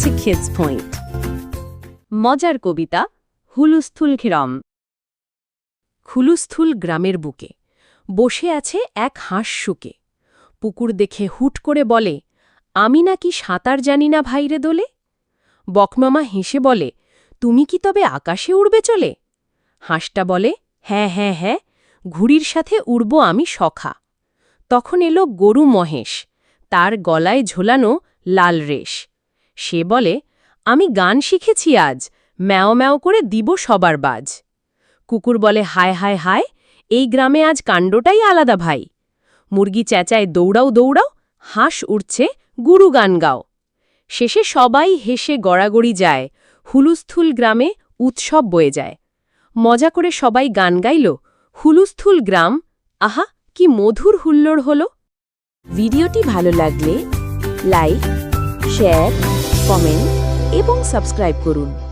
to Kids Point. মজার কবিতা, হুলুস্থুল ঘিরম। খুলুস্থুল গ্রামের বুকে বসে আছে এক হাঁস শুকে। পুকুর দেখে হুট করে বলে, আমি নাকি সাঁতার জানি না ভাইরে দোলে? বকমামা হেসে বলে, তুমি কি তবে আকাশে উড়বে চলে? হাঁসটা বলে হ্যাঁ হ্যাঁ হ্যাঁ ঘুড়ির সাথে উড়ব আমি সখা। তখন এলো গরু মহেশ, তার গলায় ঝোলানো লাল রেশ। সে বলে, আমি গান শিখেছি আজ, ম্যাও ম্যাও করে দিব সবার বাজ। কুকুর বলে, হায় হায় হায়, এই গ্রামে আজ কাণ্ডটাই আলাদা ভাই। মুরগি চেঁচায়, দৌড়াও দৌড়াও, হাঁস উঠছে গুরু গান গাও। শেষে সবাই হেসে গড়াগড়ি যায়, হুলুস্থুল গ্রামে উৎসব বয়ে যায়। মজা করে সবাই গান গাইল, হুলুস্থুল গ্রাম, আহা, কি মধুর হুল্লোড় হলো। ভিডিওটি ভালো লাগলে লাইক, শেয়ার কমেন্ট এবং সাবস্ক্রাইব করুন।